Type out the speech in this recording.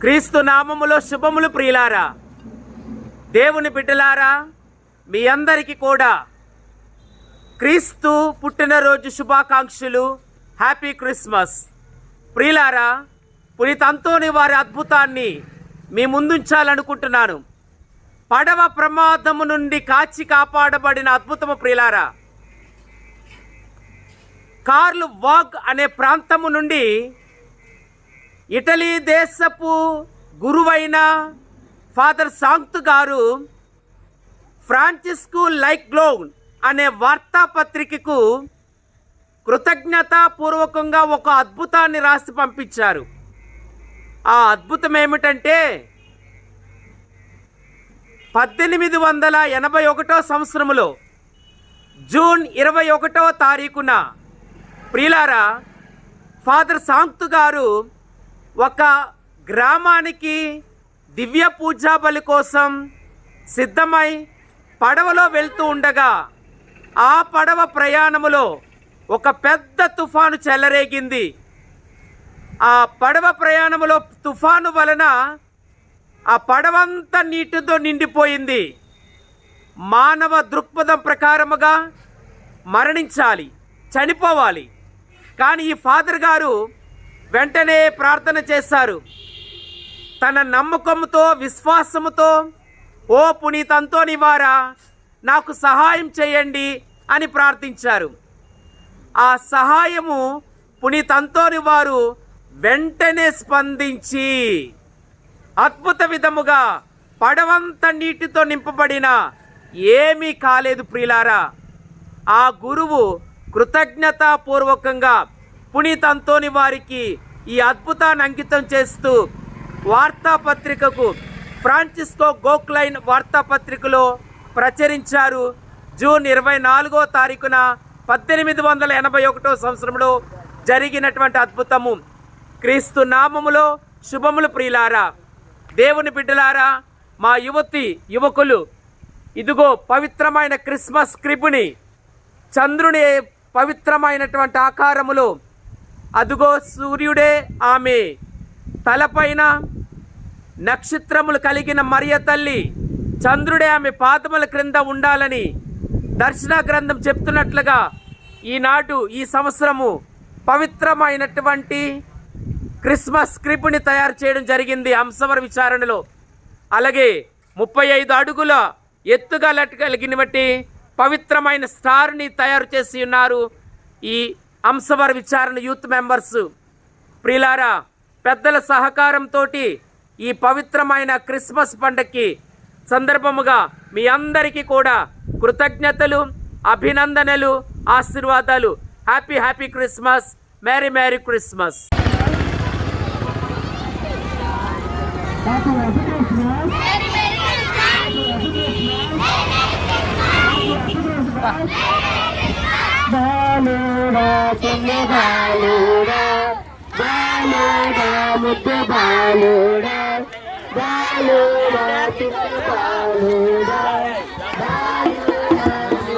క్రీస్తు నామములో శుభములు ప్రియులారా దేవుని బిడ్డలారా మీ అందరికీ కూడా క్రీస్తు పుట్టినరోజు శుభాకాంక్షలు. Happy Christmas. ప్రియులారా పునీతంతోని వారి అద్భుతాన్ని మీ ముందుంచాలనుకుంటున్నాను. పడవ ప్రమాదము నుండి కాచి కాపాడబడిన అద్భుతము ప్రియులారా. కార్లు వాగ్ అనే ప్రాంతము నుండి ఇటలీ దేశపు గురువైన ఫాదర్ సాంక్త్ గారు ఫ్రాన్సిస్కు లైక్ గ్లోన్ అనే వార్తాపత్రికకు కృతజ్ఞతాపూర్వకంగా ఒక అద్భుతాన్ని రాసి పంపించారు. ఆ అద్భుతం ఏమిటంటే పద్దెనిమిది వందల ఎనభై ఒకటో సంవత్సరములో జూన్ ఇరవై ఒకటో తారీఖున ప్రిలారా ఫాదర్ సాంక్త్ గారు ఒక గ్రామానికి దివ్య పూజా బలి కోసం సిద్ధమై పడవలో వెళ్తూ ఉండగా ఆ పడవ ప్రయాణములో ఒక పెద్ద తుఫాను చెలరేగింది. ఆ పడవ ప్రయాణములో తుఫాను వలన ఆ పడవంతా నీటితో నిండిపోయింది. మానవ దృక్పథం ప్రకారముగా మరణించాలి చనిపోవాలి. కానీ ఈ ఫాదర్ గారు వెంటనే ప్రార్థన చేశారు తన నమ్మకంతో విశ్వాసముతో ఓ పునీతంతో నివారా నాకు సహాయం చేయండి అని ప్రార్థించారు. ఆ సహాయము పునీతంతోని వారు వెంటనే స్పందించి అద్భుత విధముగా పడవంత నీటితో నింపబడిన ఏమీ కాలేదు ప్రియులారా. ఆ గురువు కృతజ్ఞతాపూర్వకంగా పునీత్ అంతోని వారికి ఈ అద్భుతాన్ని అంకితం చేస్తూ వార్తాపత్రికకు ఫ్రాన్సిస్కో గోక్లైన్ వార్తాపత్రికలో ప్రచురించారు. జూన్ ఇరవై నాలుగో తారీఖున పద్దెనిమిది వందల ఎనభై ఒకటో సంవత్సరంలో జరిగినటువంటి అద్భుతము. క్రీస్తు నామములో శుభములు ప్రియులారా దేవుని బిడ్డలారా మా యువతి యువకులు ఇదిగో పవిత్రమైన క్రిస్మస్ క్రిబుని చంద్రుని పవిత్రమైనటువంటి ఆకారములో అదుగో సూర్యుడే ఆమె. తలపైన నక్షత్రములు కలిగిన మరియ తల్లి చంద్రుడే ఆమె పాదముల క్రింద ఉండాలని దర్శన గ్రంథం చెప్తున్నట్లుగా ఈనాడు ఈ సంవత్సరము పవిత్రమైనటువంటి క్రిస్మస్ క్రిపుని తయారు చేయడం జరిగింది హంసవర విచారణలో. అలాగే ముప్పై ఐదు అడుగుల ఎత్తుగా కలిగిన బట్టి పవిత్రమైన స్టార్ని తయారు చేసి ఉన్నారు ఈ అంశవర విచారణ యూత్ మెంబర్స్. ప్రియులారా పెద్దల సహకారంతో ఈ పవిత్రమైన క్రిస్మస్ పండగకి సందర్భముగా మీ అందరికీ కూడా కృతజ్ఞతలు అభినందనలు ఆశీర్వాదాలు. Happy happy Christmas. Merry merry Christmas. Happy చిన్న బాలుడా బాలుడా ముద్దు బాలుడా బాలుడా చిన్న బాలుడా బాలుడా